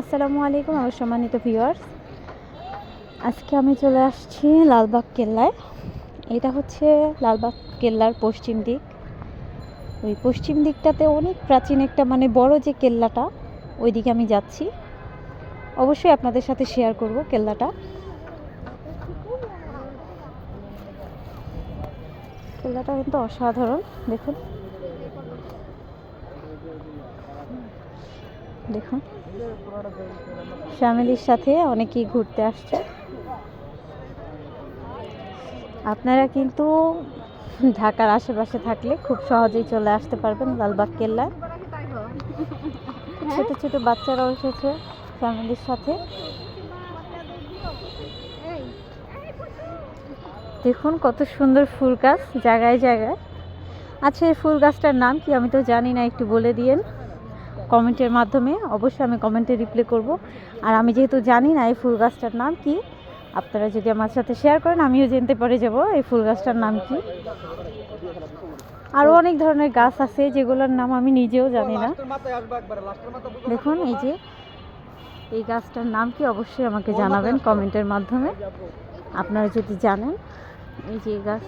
আসসালামু আলাইকুম, আমার সম্মানিত ভিউয়ার্স আজকে আমি চলে আসছি লালবাগ কেল্লায়। এটা হচ্ছে লালবাগ কেল্লার পশ্চিম দিক। ওই পশ্চিম দিকটাতে অনেক প্রাচীন একটা মানে বড় যে কেল্লাটা ওই দিকে আমি যাচ্ছি। অবশ্যই আপনাদের সাথে শেয়ার করব কেল্লাটা। কেল্লাটা কিন্তু অসাধারণ, দেখুন। দেখুন। ফ্যামিলির সাথে অনেকেই ঘুরতে আসছে। আপনারা কিন্তু ঢাকার আশেপাশে থাকলে খুব সহজেই চলে আসতে পারবেন লালবাগ কেল্লায় ছোট ছোট বাচ্চারাও এসেছে ফ্যামিলির সাথে। দেখুন কত সুন্দর ফুল গাছ জায়গায় জায়গায়। আচ্ছা এই ফুল গাছটার নাম কি আমি তো জানি না, একটু বলে দিয়েন। কমেন্টের মাধ্যমে, অবশ্যই আমি কমেন্টে রিপ্লে করব। আর আমি যেহেতু জানি না এই ফুল গাছটার নাম কি, আপনারা যদি আমার সাথে শেয়ার করেন, আমিও জানতে পারে যাব এই ফুল গাছটার নাম কি। আরও অনেক ধরনের গাছ আছে, যেগুলোর নাম আমি নিজেও জানি না। দেখুন, এই যে, এই গাছটার নাম কি অবশ্যই আমাকে জানাবেন কমেন্টের মাধ্যমে। আপনারা যদি জানেন, এই যে গাছ।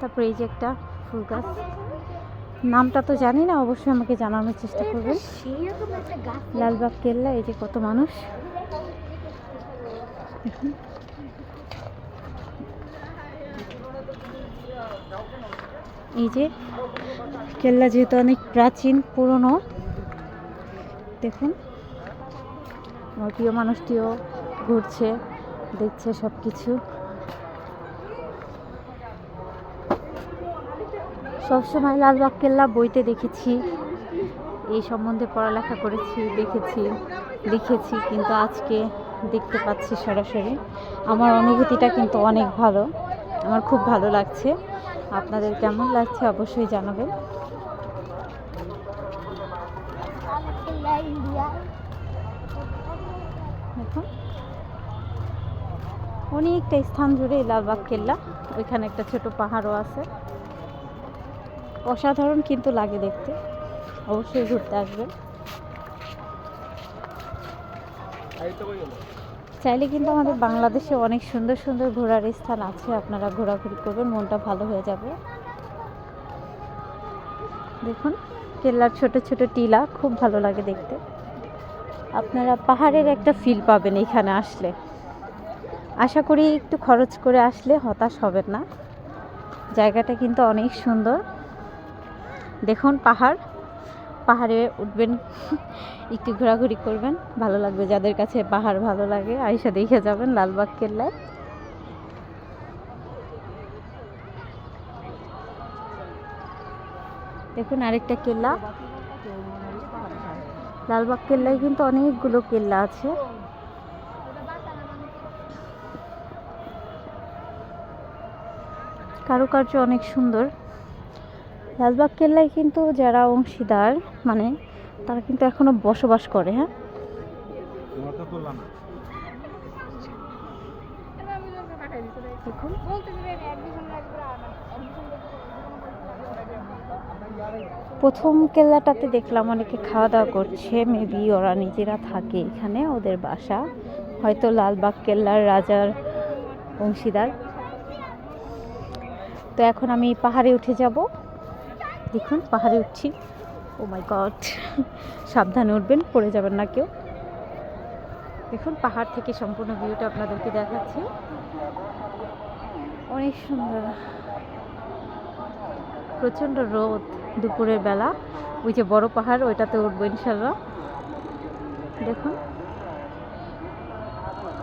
তারপরে এই যে একটা ফুল গাছ। নামটা তো জানি না অবশ্যই আমাকে জানানোর চেষ্টা করবেন। লালবাগ কেল্লা এই যে কত মানুষ। এই যে কেল্লা যেহেতু অনেক প্রাচীন পুরনো দেখুন। আমার প্রিয় মানুষটিও ঘুরছে দেখছে সব কিছু সবসময় লালবাগ কেল্লা বইতে দেখেছি। এই সম্বন্ধে পড়ালেখা করেছি, দেখেছি লিখেছি কিন্তু আজকে দেখতে পাচ্ছি সরাসরি। আমার অনুভূতিটা কিন্তু অনেক ভালো। আমার খুব ভালো লাগছে। আপনাদের কেমন লাগছে অবশ্যই জানাবেন। অনেকটা স্থান জুড়ে লালবাগ কেল্লা ওইখানে একটা ছোট পাহাড়ও আছে। অসাধারণ কিন্তু লাগে দেখতে। অবশ্যই ঘুরতে আসবেন। চাইলে কিন্তু আমাদের বাংলাদেশে অনেক সুন্দর সুন্দর ঘোরার স্থান আছে, আপনারা ঘোরাঘুরি করবেন, মনটা ভালো হয়ে যাবে। দেখুন, কেল্লার ছোট ছোট টিলা, খুব ভালো লাগে দেখতে। আপনারা পাহাড়ের একটা ফিল পাবেন এখানে আসলে। আশা করি একটু খরচ করে আসলে হতাশ হবেন না। জায়গাটা কিন্তু অনেক সুন্দর। দেখুন, পাহাড়। পাহাড়ে উঠবেন, একটু ঘোরাঘুরি করবেন। ভালো লাগবে যাদের কাছে পাহাড় ভালো লাগে আইসা দেখে যাবেন লালবাগ কেল্লায়। দেখুন, আরেকটা কেল্লা। লালবাগ কেল্লায় কিন্তু অনেকগুলো কেল্লা আছে। কারুকার্য অনেক সুন্দর। লালবাগ কেল্লায় কিন্তু যারা অংশীদার মানে তারা কিন্তু এখনও বসবাস করে হ্যাঁ? প্রথম কেল্লাটাতে দেখলাম অনেকে খাওয়া দাওয়া করছে মেবি ওরা নিজেরা থাকে এখানে, ওদের বাসা। হয়তো লালবাগ কেল্লার রাজার অংশীদার। তো এখন আমি পাহাড়ে উঠে যাব। দেখুন, পাহাড়ে উঠছি। ও মাই গড সাবধানে উঠবেন, পড়ে যাবেন না কেউ। দেখুন, পাহাড় থেকে সম্পূর্ণ ভিউটা আপনাদেরকে দেখাচ্ছি। অনেক সুন্দর। প্রচণ্ড রোদ দুপুরের বেলা। ওই যে বড় পাহাড়, ওইটাতে উঠবো ইনশাল্লাহ। দেখুন।